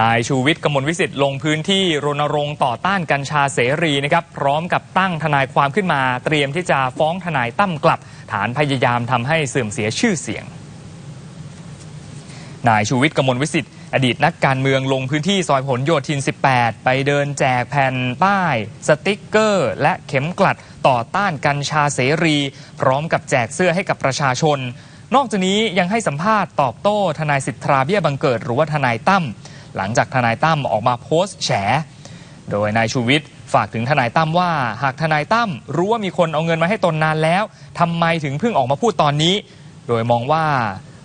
นายชูวิทย์กมลวิสิทธิ์ลงพื้นที่รณรงค์ต่อต้านกัญชาเสรีนะครับ พร้อมกับตั้งทนายความขึ้นมา เตรียมที่จะฟ้องทนายตั้มกลับ ฐานพยายามทำให้เสื่อมเสียชื่อเสียง นายชูวิทย์กมลวิสิทธิ์อดีตนักการเมืองลงพื้นที่ซอยผลโยธิน 18 ไปเดินแจกแผ่นป้าย สติกเกอร์ และเข็มกลัดต่อต้านกัญชาเสรี พร้อมกับแจกเสื้อให้กับประชาชน นอกจากนี้ยังให้สัมภาษณ์ตอบโต้ทนายสิทธาเบี้ยบังเกิดหรือว่าทนายตั้ม หลังจากทนายตั้มออกมาโพสต์แฉ โดยนายชูวิทย์ฝากถึงทนายตั้มว่า หากทนายตั้มรู้ว่ามีคนเอาเงินมาให้ตนนานแล้วทำไมถึงเพิ่งออกมาพูดตอนนี้ โดยมองว่า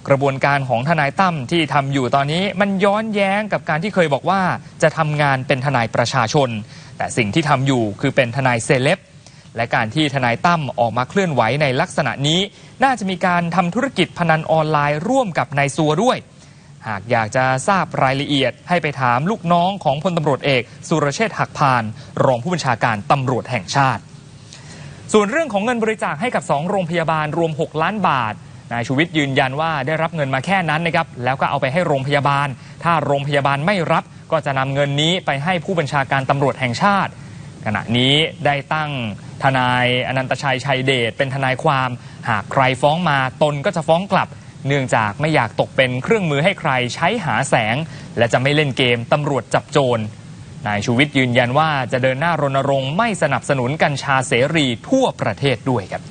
กระบวนการของทนายตั้มที่ทำอยู่ตอนนี้มันย้อนแย้งกับการที่เคยบอกว่าจะทำงานเป็นทนายประชาชน แต่สิ่งที่ทำอยู่คือเป็นทนายเซเลบและการที่ทนายตั้มออกมาเคลื่อนไหวในลักษณะนี้ น่าจะมีการทำธุรกิจพนันออนไลน์ร่วมกับนายซัวด้วย หากอยากจะทราบรายละเอียด ให้ไปถามลูกน้องของพลตำรวจเอก สุรเชษฐ์หักพาน รองผู้บัญชาการตำรวจแห่งชาติ ส่วนเรื่องของเงินบริจาคให้กับ 2 โรงพยาบาลรวม 6 ล้านบาทนายชูวิทย์ยืนยันว่าได้รับเงินมาแค่นั้นนะครับแล้วก็เอาไปให้โรงพยาบาล ถ้าโรงพยาบาลไม่รับก็จะนำเงินนี้ไปให้ผู้บัญชาการตำรวจแห่งชาติ ขณะนี้ได้ตั้งทนายอนันตชัยชัยเดชเป็นทนายความ หากใครฟ้องมาตนก็จะฟ้องกลับ เนื่องจากไม่อยากตกเป็นเครื่องมือให้ใครใช้หาแสง และจะไม่เล่นเกมตำรวจจับโจรนายชูวิทย์ยืนยันว่าจะเดินหน้ารณรงค์ไม่สนับสนุนกัญชาเสรีทั่วประเทศด้วยครับ